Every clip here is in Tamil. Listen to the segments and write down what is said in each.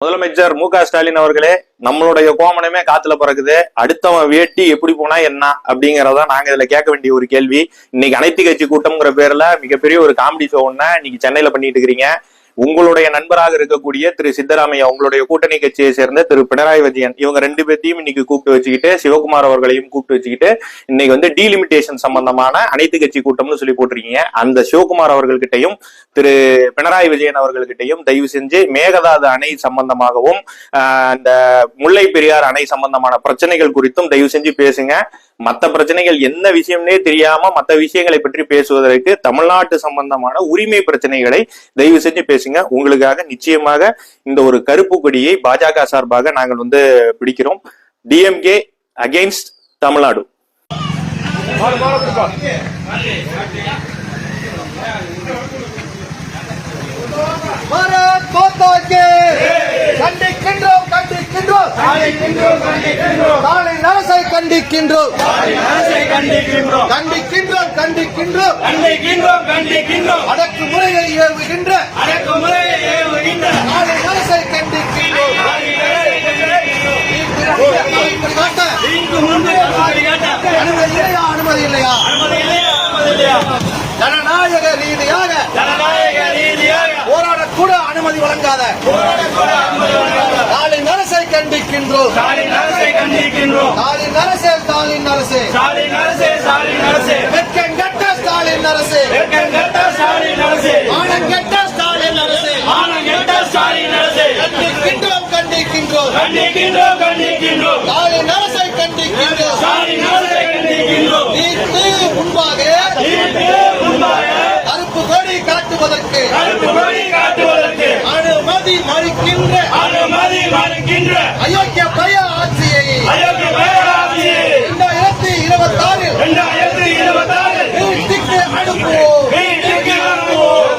முதலமைச்சர் மு க ஸ்டாலின் அவர்களே நம்மளுடைய கோமனமே காத்துல பிறகுது அடுத்தவன் வேட்டி எப்படி போனா என்ன அப்படிங்கறத நாங்க இதுல கேட்க வேண்டிய ஒரு கேள்வி. இன்னைக்கு அனைத்து கட்சி கூட்டம்ங்கிற பேர்ல மிகப்பெரிய ஒரு காமெடி ஷோ ஒண்ண இன்னைக்கு சென்னையில பண்ணிட்டு இருக்கிறீங்க. உங்களுடைய நண்பராக இருக்கக்கூடிய திரு சித்தராமையா உங்களுடைய கூட்டணி கட்சியை சேர்ந்த திரு பினராயி விஜயன் இவங்க ரெண்டு பேர்த்தையும் இன்னைக்கு கூப்பிட்டு வச்சுக்கிட்டு சிவகுமார் அவர்களையும் கூப்பிட்டு வச்சுக்கிட்டு இன்னைக்கு வந்து டீலிமிட்டேஷன் சம்பந்தமான அனைத்து கட்சி கூட்டம்னு சொல்லி போட்டிருக்கீங்க. அந்த சிவகுமார் அவர்கள்கிட்டையும் திரு பினராயி விஜயன் அவர்கள்கிட்டையும் தயவு செஞ்சு மேகதாது அணை சம்பந்தமாகவும் அந்த இந்த முல்லை பெரியார் அணை சம்பந்தமான பிரச்சனைகள் குறித்தும் தயவு செஞ்சு பேசுங்க. மற்ற பிரச்சனைகள் என்ன விஷயம்னே தெரியாம மற்ற விஷயங்களை பற்றி பேசுவதற்கு தமிழ்நாட்டு சம்பந்தமான உரிமை பிரச்சனைகளை தயவு செஞ்சு பேசுங்க. உங்களுக்காக நிச்சயமாக இந்த ஒரு கருப்பு கொடியை பாஜக சார்பாக நாங்கள் வந்து பிடிக்கிறோம். DMK against Tamil Nadu. பாரத் மாதா கே கண்டிக்கின்றோம் ஸ்டாலின் அரசை கண்டிக்கின்றோம். கண்டிக்கின்றோம். கண்டிக்கின்றோம் கண்டிக்கின்றோம். கண்டிக்கின்றோம் அடக்குமுறையை ஏவுகின்ற. அடக்குமுறையை ஏவுகின்ற. ஸ்டாலின் அரசை கண்டிக்கின்றோம். அனுமதி இல்லையா? ஜனநாயக ரீதியாக ஜனநாயக ரீதியாக போராடக்கூட அனுமதி வழங்காத. போராடக்கூட அனுமதி வழங்காத. கண்டிக்கின்றோம் ஸ்டாலின் அரசை கண்டிக்கின்றோம். ஸ்டாலின் அரசே ஸ்டாலின் அரசே. ஸ்டாலின் அரசே ஸ்டாலின் அரசே. ஸ்டாலின் அரசே. வெட்கங்கெட்ட ஸ்டாலின் அரசே. ஸ்டாலின் அரசே. மானங்கெட்ட ஸ்டாலின் அரசே. கண்டிக்கின்றோம் கண்டிக்கின்றோம். கண்டிக்கின்றோம் கண்டிக்கின்றோம். ஸ்டாலின் அரசை கண்டிக்கின்றோம். ஸ்டாலின் அரசை கண்டிக்கின்றோம். நீட்டு முன்பாக இருக்கின்ற அயோக்கிய பய ஆட்சியை அயோக்கிய பய ஆட்சியை இரண்டாயிரத்தி இருபத்தி ஆறில் இரண்டாயிரத்தி இருபத்தி ஆறில் வீட்டுக்கு அனுப்புவோம். வீட்டுக்கு அனுப்புவோம்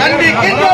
கண்டிக்கின்றோம்